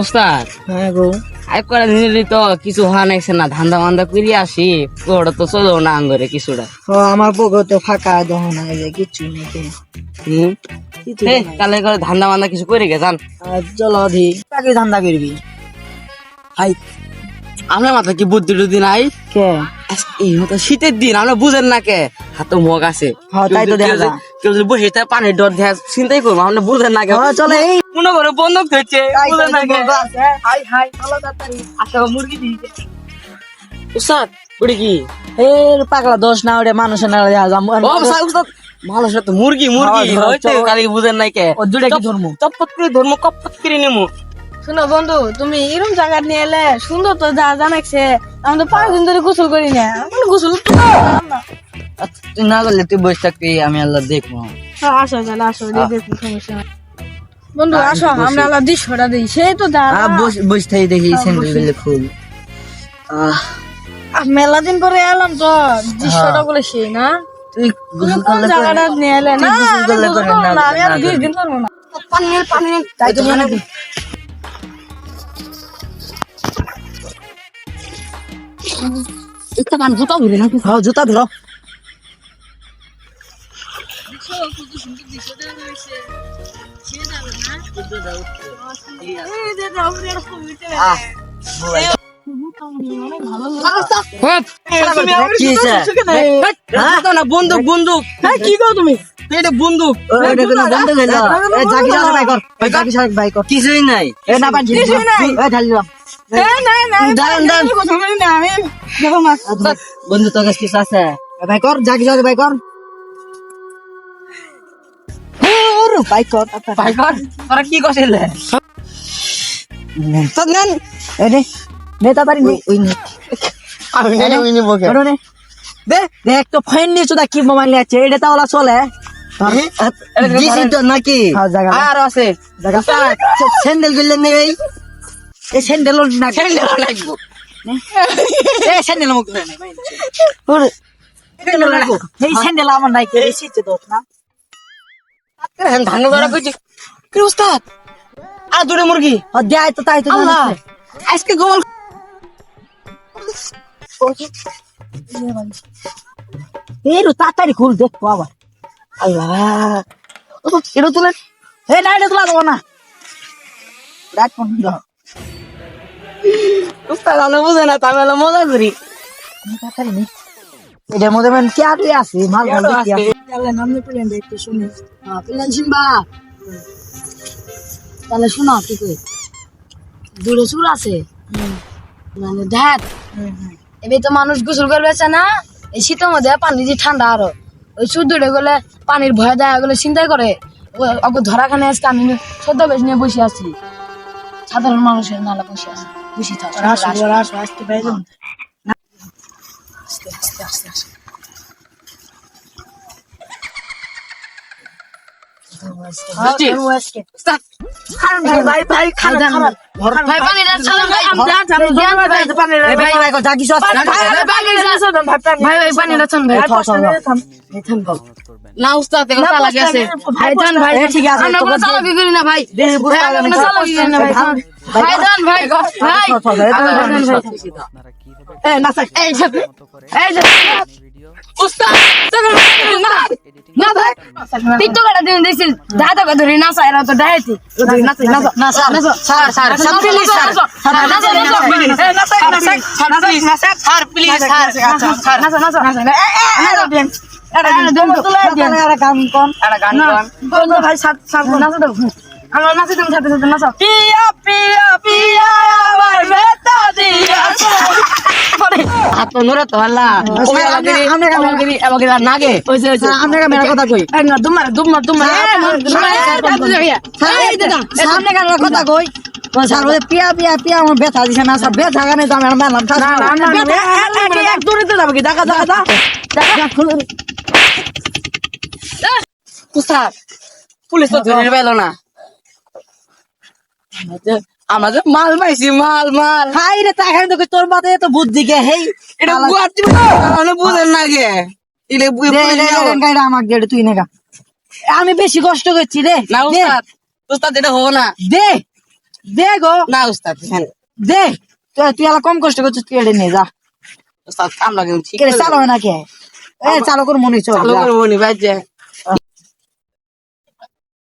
ওস্তাদ। হ্যাঁ গো। আই করে দিনই তো কিছু হওয়া নাইছে না ধান্দা মান্দা করি আসি। ওটা তো চলো না আঙ্গরে কিছুটা। ও আমার পকেট তো ফাঁকা নেই হুম? কিছু তাহলে করে ধান্দা মান্দা কিছু করে গে জান। চলো ধি তাকে ধান্দা করবি হাই। আমরা মাথা কি বুদ্ধি টুদ্ধি নাই? কে? এই শীতের দিন আমরা বুঝেন না কে? হাতে মগ আছে। হ্যাঁ, তাই তো দেখা যায়। কেউ যদি বসে থাকে পানির ডর দেখা চিন্তাই করব আমরা বুঝেন না কে হ্যাঁ, চলো এই। মনে করে বন্ধক ধরছে বুঝেন না কে হাই হাই চলো তাড়াতাড়ি। আচ্ছা মুরগি দিয়েছে উস্তাদ ওটা কি? পাগলা দোষ না মানুষের না উস্তাদ মানুষের তো মুরগি মুরগি। হ্যাঁ, ধরো, হইতে চলো। বুঝেন নাই কে। ও কি ধর্ম? চপ্পত করে ধর্ম করে নেমু। শোনো বন্ধু তুমি এরকম জায়গা নিয়ে এলে সুন্দর তো যা জানাইছে। আমি তো পাঁচ দিন ধরে গোসল করি না। আমি গোসল। তুই না করলে তুই বসে থাকবি আমি আল্লাহ দেখব। হ্যাঁ, আসো তাহলে আসো সমস্যা বন্ধু আসো আমরা আল্লাহ দৃশ্যটা দিই। সেই তো আহ বসে বসে থাকি দেখি স্যান্ডেলগুলো খুল। মেলা দিন পরে এলাম তো। দৃশ্যটা বলে সেই না। তুই গোসল করলে জায়গাটা নিয়ে এলে না? গোসল আমি করলে করে না, আমি আর দিন করব না। পানির পানির তাই তো মনে একটা পান জুতা ধরে না হ্যাঁ জুতা ধরো। বন্দুক বন্দুক কি কো তুমি এটা বন্দুক কর। কর। কিছুই নাই করি বন্ধু তোর কাছে আছে ভাই কর জাকি সাহেব ভাই কর ওরে, ভাই কর তোরা কি করছিলে তো নেন। এ, নে নে নে ওই নে আমি নে। ওই নিবো কে? ওটা নে। দে দেখ তো ফাইন নিয়ে চুদা কি মোবাইল আছে? এটা তাহলে চলে। নাকি? হ্যাঁ। আর আছে। জায়গা স্যান্ডেলগুলো নেই। এই স্যান্ডেল না। স্যান্ডেল লাগবো এ স্যান্ডেল মুখ ওরে। স্যান্ডেল এই স্যান্ডেল আমার নাই কে এসেছে তো না। ধান ধরা কইছি কি উস্তাদ? আর দুটো মুরগি? দেয় তো তাই তো আল্লাহ আজকে গোল তাড়াতাড়ি খুল দেখব আবার। আল্লাহ। তো এটা তুলে এই না এটা তো লাগবো না। রাত বন্ধ উস্তাদ আমি বুঝে না আমি মজা করি। তাড়াতাড়ি নে। এটার মধ্যে মানে কি আর আছে? মাল ভালো আছে। তাহলে প্লেন একটু শুনি। প্লেন শুনবা তাহলে শোনো কি কই? দূরে সুর আছে? মানে দেখ এবার তো মানুষ গোসল করবে না এই শীতের মধ্যে পানি যে ঠান্ডা আরও। ওই সুদ দূরে গেলে পানির ভয় দেয় গেলে চিন্তাই করে। ওকে ধরা খানে আজকে আমি সদ্য বেশ নিয়ে বসে আছি। সাধারণ মানুষের নালা বসে আছে। বসে থাক আসো ওরা আসো আসতে পাইলো বুঝছি? উস্তাদ ভাই ভাই ভাই খারাপ খারাপ ভাই পানিটা ছাড়া ভাই আমি জানি, আমি জানি, ভাই এ ভাই ভাই কো জাগি সস ভাই ভাই পানিটা ছাড় ভাই না উস্তাদ এগুলো তালা ভাই জান ভাই ঠিক আছে আমরা কোনো চালাকি করি না ভাই ভাই, আমরা কোনো চালাকি করি না ভাই ভাই জান ভাই ভাই এ না সাক এই যে এই যে উস্তাদ না ভাই টিকটকারটা দিন দেখছিস দাদা কে ধরে নাচা এরা তো ডাইতি না sir sir sir sir please sir sir please sir sir নাচা এটা দেন এটা দেন একটা গান কোন ভাই সাত সাত নাচা দাও আমরা নাচি তুমি সাথে সাথে নাচা পিয়া পিয়া পিয়া আমার বেতা দিয়া হাত নড়ে তো আল্লাহ। ওই আমরা- আমাকে আমাকে আর নাগে। ওইছে ওইছে আমরা মেরা কথা কই। না দুমার দুমার দুমার সামনে গান কথা কই। ও পিয়া পিয়া পিয়া আমার ব্যথা দিছে না স্যার ব্যথা গানে তো আর মেলাম এক দূরে তো যাবে কি? দেখা দেখা দেখা। পুলিশ তো ধরে পেল না। আমাদের মাল পাইছি মাল মাল। হাই রে তাকাই তো তোর মাথায় তো বুদ্ধি গে হেই। এটা বুয়াচ্ছি মানে বুঝেন না গে। ইলে যাব। গাইডা আমাকে দে তুই নেগা আমি বেশি কষ্ট করছি রে না উস্তাদ উস্তাদ এটা হব না। দে দে গো। না উস্তাদ হ্যাঁ। দে তুই তুই আলা কম কষ্ট করছিস তুই এটা নিয়ে যা। উস্তাদ কামলা কিন্তু ঠিক কে চালো না কে? এ চালো করে মনে চল চালু যা। করব নি ভাই যে